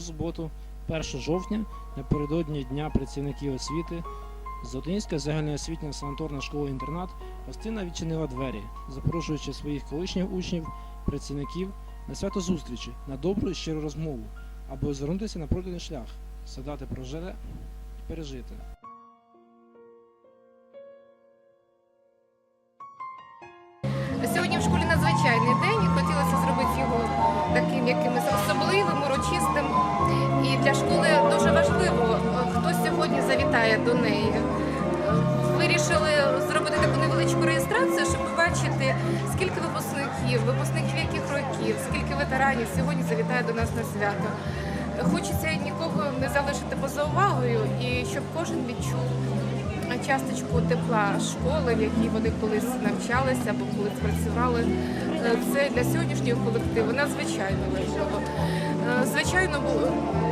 Суботу, 1 жовтня, напередодні Дня працівників освіти, Золотинська загальноосвітня санаторна школа-інтернат гостина відчинила двері, запрошуючи своїх колишніх учнів, працівників на свято зустрічі, на добру і щиру розмову, аби озирнутися на пройдений шлях, згадати про життя і пережити. Сьогодні в школі надзвичайний день, таким якимось особливим, урочистим. І для школи дуже важливо, е, хто сьогодні завітає до неї. Е, Вирішили зробити таку невеличку реєстрацію, щоб побачити, скільки випускників, випускників яких років, скільки ветеранів сьогодні завітає до нас на свято. Хочеться нікого не залишити поза увагою і щоб кожен відчув часточку тепла школи, в якій вони колись навчалися або колись працювали. Е, Це для сьогоднішнього колективу надзвичайно важливо. Е, Звичайно,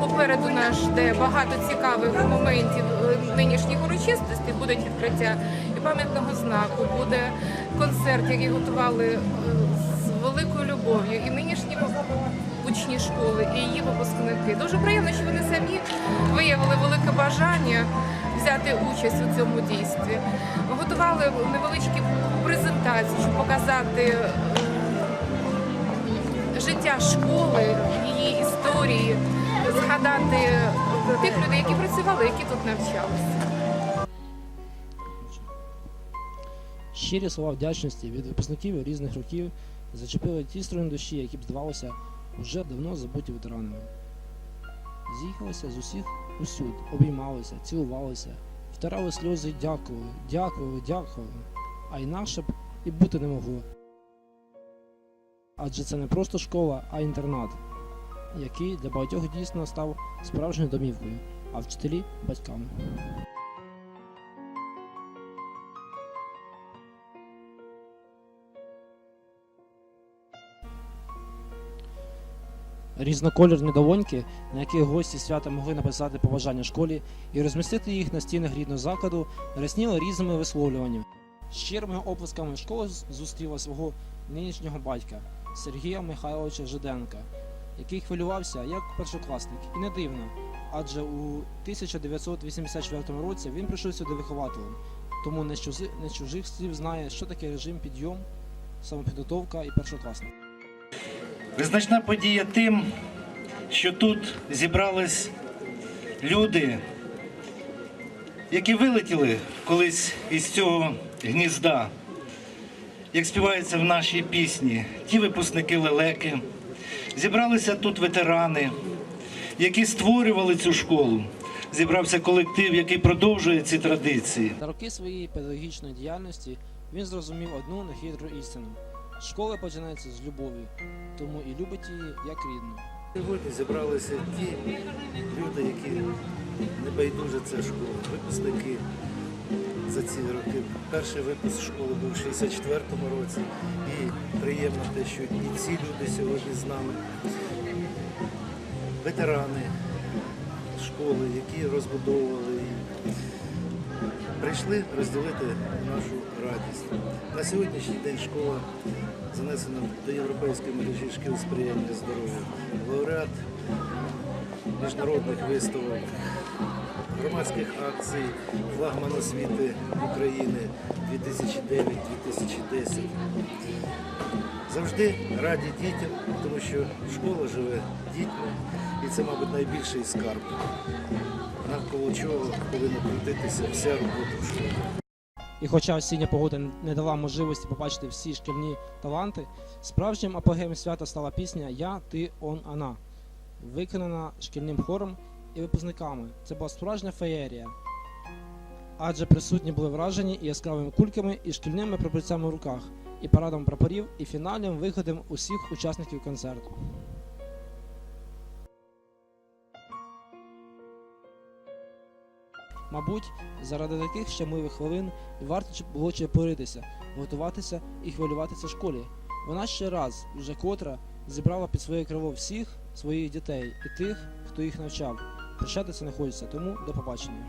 попереду нас жде багато цікавих моментів е, нинішніх урочистостей. Будуть відкриття і пам'ятного знаку, буде концерт, який готували з великою любов'ю. І нинішні учні школи, і її випускники. Дуже приємно, що вони самі виявили велике бажання взяти участь у цьому дійстві. Готували невеличкі презентації, щоб показати е, життя школи, її історії, згадати тих людей, які працювали, які тут навчалися. Щирі слова вдячності від випускників різних років зачепили ті струни душі, які б здавалося вже давно забуті ветеранами. З'їхалися з усіх усюд, обіймалися, цілувалися, втирали сльози дякували, дякували, дякували, А інакше б і бути не могло. Адже це не просто школа, а інтернат, який для багатьох дійсно став справжньою домівкою, а вчителі батьками. Різнокольорні долоньки, на яких гості свята могли написати побажання школі і розмістити їх на стінах рідного закладу, рясніли різними висловлюваннями. Щирими оплесками школа зустріла свого нинішнього батька Сергія Михайловича Жиденка, який хвилювався як першокласник, і не дивно, адже у 1984 році він прийшов сюди вихователем, тому не чужих слів знає, що таке режим підйом, самопідготовка і першокласник. Визначна подія тим, що тут зібрались люди, які вилетіли колись із цього гнізда, як співається в нашій пісні, ті випускники лелеки. Зібралися тут ветерани, які створювали цю школу. Зібрався колектив, який продовжує ці традиції. За роки своєї педагогічної діяльності він зрозумів одну нехитру істину. Школа починається з любові, тому і любить її як рідну. Сьогодні зібралися ті люди, які не байдуже це школа, випускники за ці роки. Перший випуск школи був у 64-му році. І приємно те, що і ці люди сьогодні з нами. Ветерани школи, які розбудовували її. Прийшли розділити нашу радість. На сьогоднішній день школа занесена до європейської мережі шкіл сприяння здоров'ю. Лауреат міжнародних виставок, громадських акцій, флагман освіти України 2009-2010. Завжди раді дітям, тому що школа живе дітьми, і це, мабуть, найбільший скарб, навколо чого повинна крутитися вся робота в школі. І хоча осіння погода не дала можливості побачити всі шкільні таланти, справжнім апогеєм свята стала пісня Я, ти, он, она, виконана шкільним хором і випускниками. Це була справжня феєрія. Адже присутні були вражені і яскравими кульками, і шкільними прапорцями в руках, і парадом прапорів, і фінальним виходом усіх учасників концерту. Мабуть, заради таких щемливих хвилин варто було чепуритися, готуватися і хвилюватися школі. Вона ще раз, вже котра, зібрала під своє криво всіх своїх дітей і тих, хто їх навчав. Прощатися не хочеться, тому до побачення.